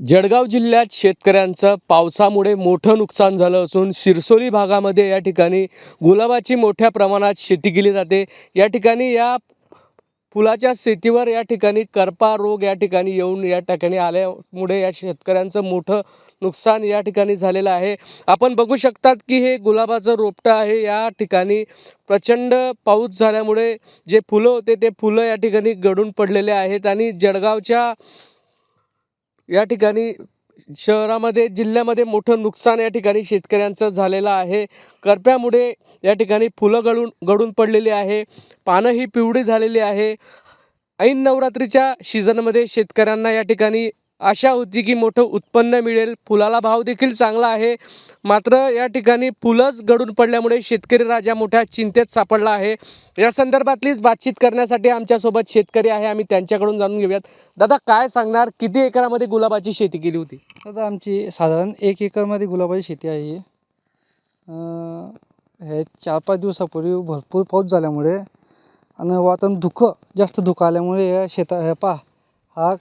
जळगाव जिल्ह्यात शेतकऱ्यांचं पावसामुळे मोठं नुकसान झालं असून शिरसोली भागामध्ये या ठिकाणी गुलाबाची मोठ्या प्रमाणात शेती केली जाते. या ठिकाणी या फुलाच्या शेतीवर या ठिकाणी करपा रोग या ठिकाणी येऊन या ठिकाणी आल्यामुळे या शेतकऱ्यांचं मोठं नुकसान या ठिकाणी झालेलं आहे. आपण बघू शकतात की हे गुलाबाचं रोपटं आहे. या ठिकाणी प्रचंड पाऊस झाल्यामुळे जे फुलं होते ते फुलं या ठिकाणी गडून पडलेले आहेत आणि जळगावच्या या ठिकाणी शहरामध्ये जिल्ह्यामध्ये मोठं नुकसान या ठिकाणी शेतकऱ्यांचं झालेलं आहे. करप्यामुळे या ठिकाणी फुलं गळून गळून पडलेली आहे. पानं ही पिवळी झालेली आहे. ऐन नवरात्रीच्या सीझनमध्ये शेतकऱ्यांना या ठिकाणी आशा होती की मोठं उत्पन्न मिळेल. फुलाला भाव देखील चांगला आहे. मात्र या ठिकाणी फुलंच गळून पडल्यामुळे शेतकरी राजा मोठ्या चिंतेत सापडला आहे. या संदर्भातलीच बातचीत करण्यासाठी आमच्यासोबत शेतकरी आहे. आम्ही त्यांच्याकडून जाणून घेऊयात. दादा काय सांगणार? किती एकरामध्ये गुलाबाची शेती केली होती? दादा आमची साधारण एक एकरमध्ये गुलाबाची शेती आहे. हे चार पाच दिवसापूर्वी भरपूर पाऊस झाल्यामुळे आणि वातावरण धुकं जास्त धुकं आल्यामुळे या शेता हे पा हा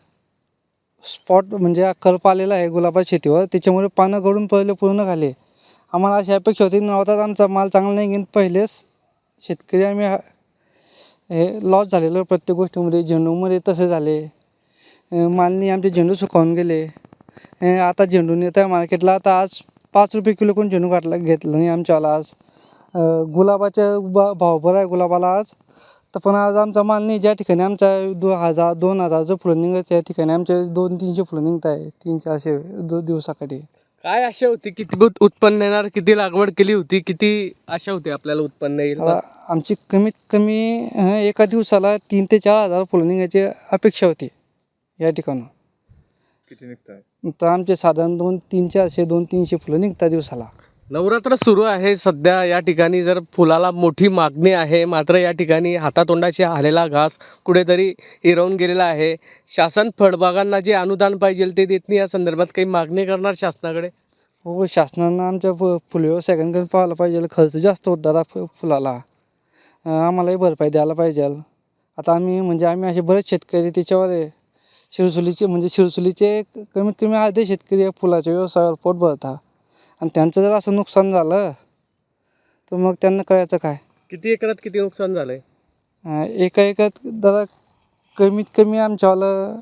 स्पॉट म्हणजे हा कल्प आलेला आहे गुलाबाच्या शेतीवर. त्याच्यामुळे पानं गळून पहिले पूर्ण झाले. आम्हाला अशी अपेक्षा होती नव्हताच आमचा माल चांगला नाही घेऊन पहिलेच शेतकरी आम्ही हे लॉस झालेलं प्रत्येक गोष्टीमध्ये. झेंडूमध्ये तसे झाले. मालनी आमचे झेंडू सुकावून गेले. हे आता झेंडू येत आहे मार्केटला. आता आज पाच रुपये किलो कोण झेंडू काढला घेतलं नाही आमच्याला आज. गुलाबाच्या बा भाव बरा आहे गुलाबाला आज. तर पण आज आमचा माल नाही ज्या ठिकाणी आमचा दो हजार दोन हजारचं फुलं निघत त्या ठिकाणी आमचे दोन तीनशे फुलं निघत आहे तीन चारशे दो दिवसासाठी. काय आशा होती? किती बुत उत्पन्न येणार किती लागवड केली होती किती आशा होती आपल्याला उत्पन्न येईल? आमची कमीत कमी अं, एका दिवसाला तीन ते चार हजार फुलं निघायची अपेक्षा होती या ठिकाणं किती निघताय? तर आमचे साधारण दोन तीन चारशे दोन तीनशे फुलं निघतात दिवसाला. नवरात्र सुरू आहे. सध्या या ठिकाणी जर फुलाला मोठी मागणी आहे मात्र या ठिकाणी हातातोंडाशी आलेला घास कुठेतरी हिरवून गेलेला आहे. शासन फळबागांना जे अनुदान पाहिजे ते देत नाही या संदर्भात काही मागणी करणार शासनाकडे? हो शासनानं आमच्या फु फुल व्यवसायिकांकडे पाहायला पाहिजे. खर्च जास्त होत दादा फु फुलाला. आम्हालाही भरपाई द्यायला पाहिजे. आता आम्ही म्हणजे आम्ही असे बरेच शेतकरी त्याच्यावर आहे. शिरसुलीचे म्हणजे शिरसुलीचे कमीत कमी अर्धे शेतकरी या फुलाच्या व्यवसायावर पोट भरता आणि त्यांचं जर असं नुकसान झालं तर मग त्यांना करायचं काय? किती एकरात किती नुकसान झालंय? अं, एका एकात दादा कमीत कमी आमच्यावालं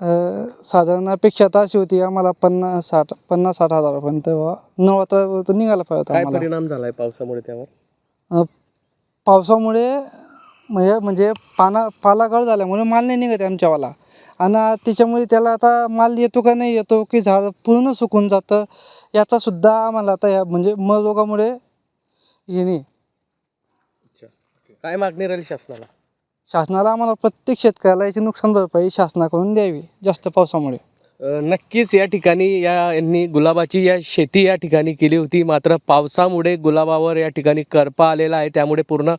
अं, साधारण अपेक्षा तर अशी होती आम्हाला पन्नास साठ पन्नास साठ हजारापर्यंत नवरात्र तर निघायला पाहिजे होतं काय आम्हाला. परिणाम झालाय पावसामुळे त्यावर? अं, पावसामुळे म्हणजे म्हणजे पाना पालागळ झाल्यामुळे माल नाही निघत आहे आमच्यावाला. आणि त्याच्यामुळे त्याला आता माल येतो का नाही येतो की झाड पूर्ण सुकून जातं याचा सुद्धा आम्हाला आता या म्हणजे म रोगामुळे नाही. अच्छा. काय मागणी राहील शासनाला? शासनाला आम्हाला प्रत्येक शेतकऱ्याला याची नुकसान भरपाई शासनाकडून द्यावी जास्त पावसामुळे. नक्कीच या ठिकाणी या यांनी गुलाबाची या शेती या ठिकाणी केली होती मात्र पावसामुळे गुलाबावर या ठिकाणी करपा आलेला आहे त्यामुळे पूर्ण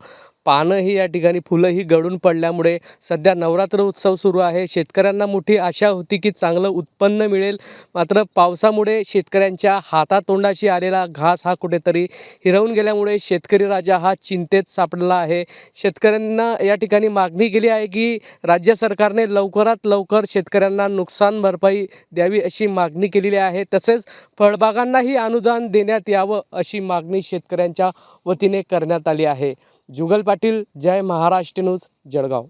पानंही या ठिकाणी फुलंही गळून पडल्यामुळे सध्या नवरात्र उत्सव सुरू आहे. शेतकऱ्यांना मोठी आशा होती की चांगलं उत्पन्न मिळेल. मात्र पावसामुळे शेतकऱ्यांच्या हातातोंडाशी आलेला घास हा कुठेतरी हिरवून गेल्यामुळे शेतकरी राजा हा चिंतेत सापडला आहे. शेतकऱ्यांना या ठिकाणी मागणी केली आहे की राज्य सरकारने लवकरात लवकर शेतकऱ्यांना नुकसान भरपाई द्यावी अशी मागणी केलेली आहे. तसेच फळबागांनाही अनुदान देण्यात यावं अशी मागणी शेतकऱ्यांच्या वतीने करण्यात आली आहे. जुगल पाटील जय महाराष्ट्र न्यूज जळगाव.